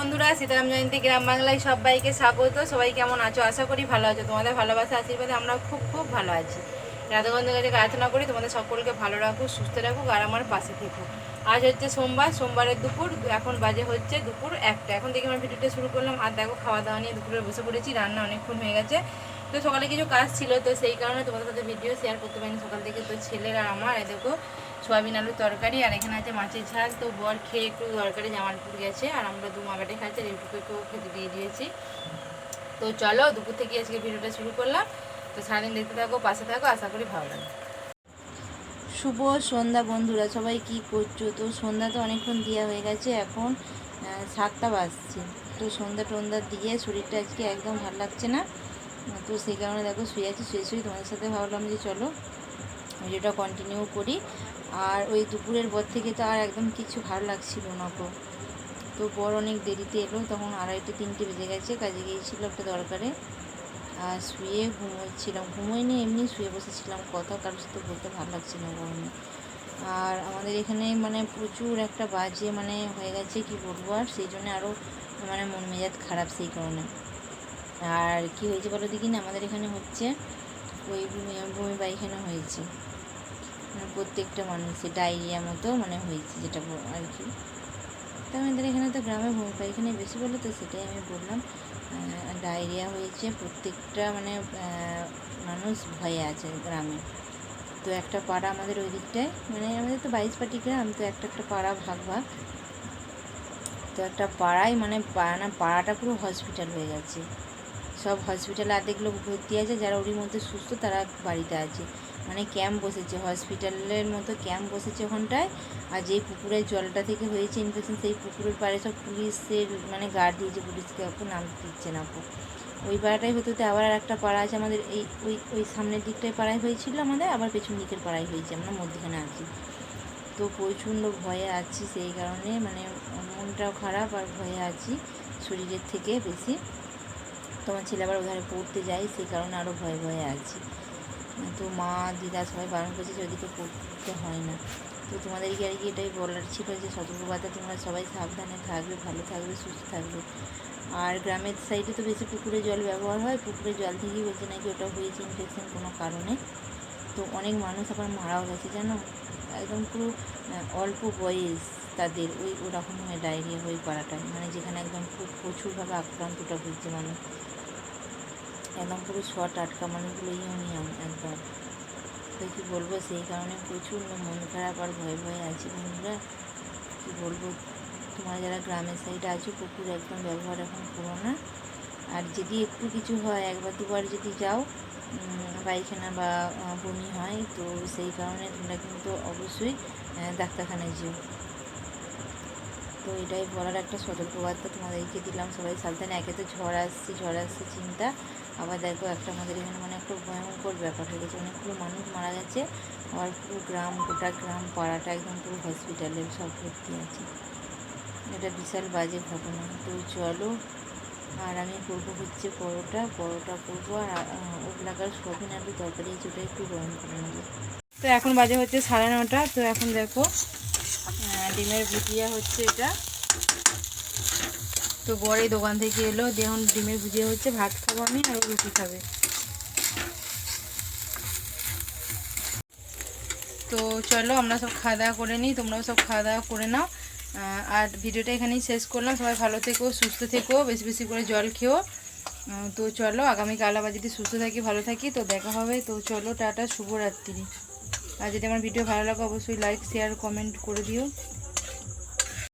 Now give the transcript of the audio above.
বন্ধুরা, সীতারাম জয়ন্তী গ্রাম বাংলায় সবাইকে স্বাগত। সবাই কেমন আছো? আশা করি ভালো আছো। তোমাদের ভালোবাসা, আশীর্বাদে আমরা খুব খুব ভালো আছি। রাধাগন্ধের কাছে প্রার্থনা করি, তোমাদের সকলকে ভালো রাখুক, সুস্থ রাখুক, আর আমার পাশে থেকো। আজ হচ্ছে সোমবার, সোমবারের দুপুর, এখন বাজে হচ্ছে দুপুর একটা। এখন থেকে আমার ভিডিওটা শুরু করলাম। আর দেখো খাওয়া দাওয়া নিয়ে দুপুরে বসে পড়েছি, রান্না অনেকক্ষণ হয়ে গেছে। তো সকালে কিছু কাজ ছিল, তো সেই কারণে তোমাদের সাথে ভিডিও শেয়ার করতে পারিনি। সকাল থেকে তো ছেলের আর আমার দেখো সোয়াবিন আলুর তরকারি, আর এখানে আছে মাছের ঝাল। তো বর খেয়ে একটু তরকারি জামালপুর গেছে, আর আমরা দু মাগাটে খাচ্ছি আর ইউটিউবেকেও খেতে দিয়ে দিয়েছি। তো চলো, দুপুর থেকে আজকে ভিডিওটা শুরু করলাম। তো সারাদিন দেখতে থাকো, পাশে থাকো, আশা করি ভালো লাগে শুভ সন্ধ্যা বন্ধুরা, সবাই কি করছ? তো সন্ধ্যা তো অনেকক্ষণ দেওয়া হয়ে গেছে, এখন সাতটা বাজছে। তো সন্ধ্যা টন্ধ্যা দিয়ে শরীরটা আজকে একদম ভালো লাগছে না। তো সেই কারণে দেখো, শুয়ে আছি, শুয়ে শুয়ে তোমাদের সাথে ভাবলাম যে চলো ভিডিওটা কন্টিনিউ করি। আর ওই দুপুরের পর থেকে তো আর একদম কিছু ভালো লাগছিল না গো। তো বর অনেক দেরিতে এলো, তখন আড়াইটে, তিনটে বেজে গেছে, কাজে গিয়েছিল একটা দরকারে। আর শুয়ে ঘুমোচ্ছিলাম। ঘুমোইনি এমনি শুয়ে বসেছিলাম। কথা কারোর সাথে বলতে ভালো লাগছিল গরমে আর আমাদের এখানে মানে প্রচুর একটা বাজে মানে হয়ে গেছে, কি বলব আর? সেই জন্য আরও মানে মন মেজাজ খারাপ সেই কারণে। আর কি হয়েছে বলো দেখি না আমাদের এখানে হচ্ছে ওই বমি বমি পায়খানা হয়েছে। মানে প্রত্যেকটা মানুষের ডায়রিয়া মতো মানে হয়েছে যেটা আর কি। তো আমাদের এখানে তো গ্রামে বমি পায়খানা বেশি বলে, তো সেটাই আমি বললাম। ডায়রিয়া হয়েছে, প্রত্যেকটা মানে মানুষ ভয়ে আছে গ্রামে। তো একটা পাড়া আমাদের ওই দিকটায় মানে আমাদের তো বাইশ পাটি গ্রাম, তো একটা একটা পাড়া ভাগ ভাগ। তো একটা পাড়ায় মানে পাড়া পাড়াটা পুরো হসপিটাল হয়ে গেছে। সব হসপিটালে অর্ধেক লোক ভর্তি আছে, যারা ওরই মধ্যে সুস্থ, তারা বাড়িতে আছে। মানে ক্যাম্প বসেছে হসপিটালের মতো ক্যাম্প বসেছে ওখানটায়। আর যেই পুকুরের জলটা থেকে হয়েছে ইনফেকশন সেই পুকুরের পাড়ে সব পুলিশের মানে গার্ড দিয়েছে, পুলিশকে আপু নাম দিচ্ছে না ওই পাড়াটাই হতে হতে আবার একটা পাড়া আছে আমাদের, এই, ওই ওই সামনের দিকটায় পাড়ায় হয়েছিল আমাদের, আবার পেছন দিকের পাড়ায় হয়েছে, আমরা মধ্যখানে আছি। তো প্রচণ্ড ভয়ে আছি, সেই কারণে মানে মনটাও খারাপ আর ভয়ে আছি, শরীরের থেকে বেশি। তোমার ছেলে আবার ওধারে পড়তে যায়, সেই কারণে আরও ভয়ে ভয়ে আছি। তো মা, দিদা সবাই বারণ করছে যে ওদিকে পড়তে হয় না। তো তোমাদেরকে আর কি এটাই বলার ছিল যে সতর্কবার্তা, তোমরা সবাই সাবধানে থাকবে, ভালো থাকবে, সুস্থ থাকবে। আর গ্রামের সাইডে তো বেশি পুকুরে জল ব্যবহার হয়, পুকুরে জল থেকেই বলছে নাকি ওটা হয়েছে ইনফেকশন কোনো কারণে। তো অনেক মানুষ আবার মারাও গেছে, জানো? একদম পুরো অল্প বয়স। তাদের ওই ওরকম হয় ডায়রিয়া ওই পাড়াটায় মানে যেখানে একদম খুব প্রচুরভাবে আক্রান্তটা হচ্ছে মানুষ। একদম পুরো শর্ট আটকা মানুষগুলো ইউনিয়ন একদম। তো কী বলব, সেই কারণে প্রচুর মন খারাপ আর ভয়ে ভয়ে আছি বন্ধুরা। কী বলব, তোমরা যারা গ্রামের সাইডে আছো পুকুর একদম ব্যবহার এখন করো না। আর যদি একটু কিছু হয়, একবার দুবার যদি যাও পায়খানা বা বমি হয়, তো সেই কারণে তোমরা কিন্তু অবশ্যই ডাক্তারখানায় যেও। তো এটাই বলার একটা সতর্কবার্তা তোমাদেরকে দিলাম। সবাই সাবধানে, একে তো ঝড় আসছে ঝড় আসছে চিন্তা। আবার দেখো একটা আমাদের এখানে মানে একটা ভয়ঙ্কর ব্যাপার হয়ে গেছে। অনেকগুলো মানুষ মারা গেছে। আবার পুরো গ্রাম, গোটা গ্রাম, পাড়াটা একদম পুরো হসপিটালে সব ভর্তি আছে। এটা বিশাল বাজে ঘটনা। তো চলো, আর আমি করব হচ্ছে পরোটা। পরোটা করব আর ওগুলাকার সবিন আলু তরকারি আছে একটু গরম করে নেব। তো এখন বাজে হচ্ছে সাড়ে নটা। তো এখন দেখো ডিমের ভুজিয়া হচ্ছে এটা। তো বড় দোকান থেকে এলো এখন ডিমের ভুজিয়া হচ্ছে, ভাত খাব আমি আর রুটি খাবে। তো চলো, আমরা সব খাওয়া দাওয়া করে নিই, তোমরাও সব খাওয়া দাওয়া করে নাও। আর ভিডিওটা এখানেই শেষ করলাম, সবাই ভালো থেকো, সুস্থ থেকো, বেশি বেশি করে জল খেও। তো চলো, আগামীকাল আবার যদি সুস্থ থাকি, ভালো থাকি, তো দেখা হবে। তো চলো, টাটা, শুভরাত্রি। আর যদি আমার ভিডিও ভালো লাগে অবশ্যই লাইক শেয়ার কমেন্ট করে দিও।